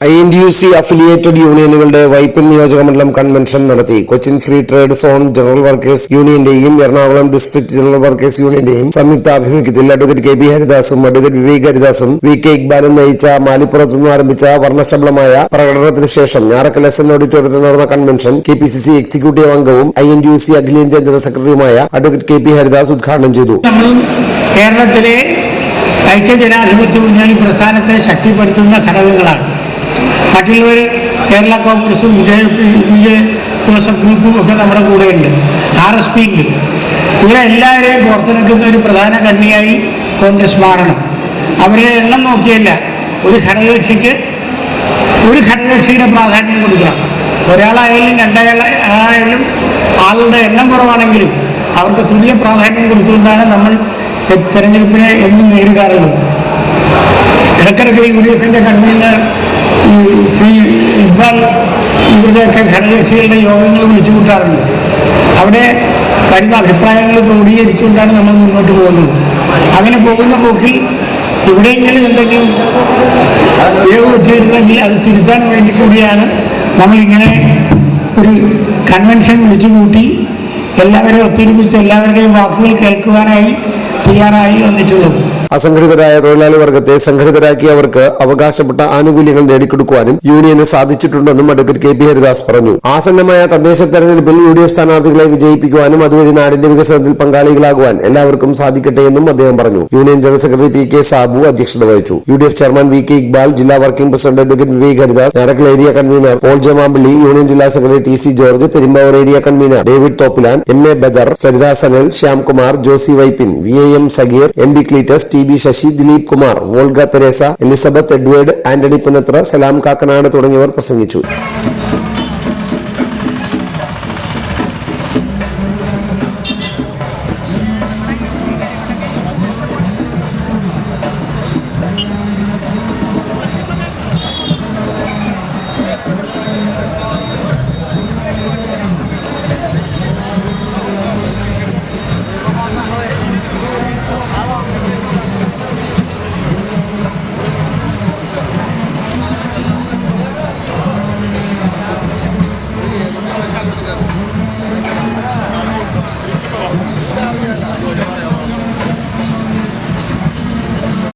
I N T U C affiliated യൂണിയനുകളുടെ Vypin നിയോജക മണ്ഡലം convention നടത്തി. Cochin free trade zone general workers യൂണിയന്റെയും Ernakulam district general workers യൂണിയന്റെയും സംയുക്ത ആഭിമുഖ്യത്തിൽ അഡ്വക്കേറ്റ് കെ പി ഹരിദാസും അഡ്വക്കേറ്റ് വിവേക് ഹരിദാസും വി കെ ഇക്ബാലും നയിച്ച മാലിപ്പുറത്ത് നിന്ന് ആരംഭിച്ച വർണശബളമായ പ്രകടനത്തിന് ശേഷം ഞാറക്കൽ എസ് എൻ ഓഡിറ്റോറിയത്തിൽ നടന്ന convention K P C C executive അംഗവും I N D U C അഖിലേന്ത്യാ ജനറൽ സെക്രട്ടറിയുമായ അഡ്വക്കേറ്റ് കെ പി ഹരിദാസ് ഉദ്ഘാടനം ചെയ്തു. കേരളത്തിലെ ഐക്യജനാധിപത്യ മുന്നണി പ്രസ്ഥാനത്തെ ശക്തിപ്പെടുത്തുന്ന ഘടകങ്ങളാണ്. മറ്റുള്ളവർ കേരള കോൺഗ്രസും വിജയ വിജയ ജോസഫ് ഗ്രൂപ്പും ഒക്കെ നമ്മുടെ കൂടെയുണ്ട്. ആർ എസ് പി ഉണ്ട്. ഇവരെ എല്ലാവരെയും പുറത്തെടുക്കുന്ന ഒരു പ്രധാന കണ്ണിയായി കോൺഗ്രസ് മാറണം. അവരെ എണ്ണം നോക്കിയല്ല. ഒരു ഘടകകക്ഷിക്ക് ഒരു ഘടകകക്ഷിയുടെ പ്രാധാന്യം കൊടുക്കണം. ഒരാളായാലും രണ്ടായാലും ആളുടെ എണ്ണം കുറവാണെങ്കിലും അവർക്ക് തുല്യ പ്രാധാന്യം കൊടുത്തുകൊണ്ടാണ് നമ്മൾ തെരഞ്ഞെടുപ്പിനെ എന്നും നേരിടാറുള്ളത്. ഡി എഫിന്റെ കൺവീനർ ശ്രീ ഇക്ബാൽ ഇവരുടെയൊക്കെ ഘടകകക്ഷികളുടെ യോഗങ്ങൾ വിളിച്ചു കൂട്ടാറുണ്ട് അവിടെ വരുന്ന അഭിപ്രായങ്ങൾ ക്രോഡീകരിച്ചുകൊണ്ടാണ് നമ്മൾ മുന്നോട്ട് പോകുന്നത്. അങ്ങനെ പോകുന്ന പോക്കിൽ എവിടെയെങ്കിലും എന്തെങ്കിലും പിഴവ് പറ്റിയിരുന്നെങ്കിൽ അത് തിരുത്താൻ വേണ്ടി കൂടിയാണ് നമ്മളിങ്ങനെ ഒരു കൺവെൻഷൻ വിളിച്ചു കൂട്ടി എല്ലാവരെയും ഒത്തൊരുമിച്ച് എല്ലാവരുടെയും വാക്കുകൾ കേൾക്കുവാനായി തയ്യാറായി വന്നിട്ടുള്ളത് അസംഘടിതരായ തൊഴിലാളി വർഗത്തെ സംഘടിതരാക്കി അവർക്ക് അവകാശപ്പെട്ട ആനുകൂല്യങ്ങൾ നേടിക്കൊടുക്കുവാനും യൂണിയന് സാധിച്ചിട്ടുണ്ടെന്നും അഡ്വക്കേറ്റ് കെ പി ഹരിദാസ് പറഞ്ഞു. ആസന്നമായ തദ്ദേശ തെരഞ്ഞെടുപ്പിൽ യു ഡി എഫ് സ്ഥാനാർത്ഥികളെ വിജയിപ്പിക്കുവാനും അതുവഴി നാടിന്റെ വികസനത്തിൽ പങ്കാളികളാകുവാൻ എല്ലാവർക്കും സാധിക്കട്ടെ എന്നും അദ്ദേഹം പറഞ്ഞു. Union general secretary P K Sabu അധ്യക്ഷത വഹിച്ചു. U D F chairman V K Iqbal ജില്ലാ working president advocate Vivek Haridas Njarakkal area convener Paul Jamampally union ജില്ലാ secretary T C George Perumbavoor area convener David Thoppilan M A Badar Saritha Sanal Shyamkumar Josy Vypin V A M Sageer M B Cletus T B Sasi Dileep Kumar Volga Theresa Elizabeth Edward Antony Punathra Salam Kakkanad തുടങ്ങിയവർ പ്രസംഗിച്ചു.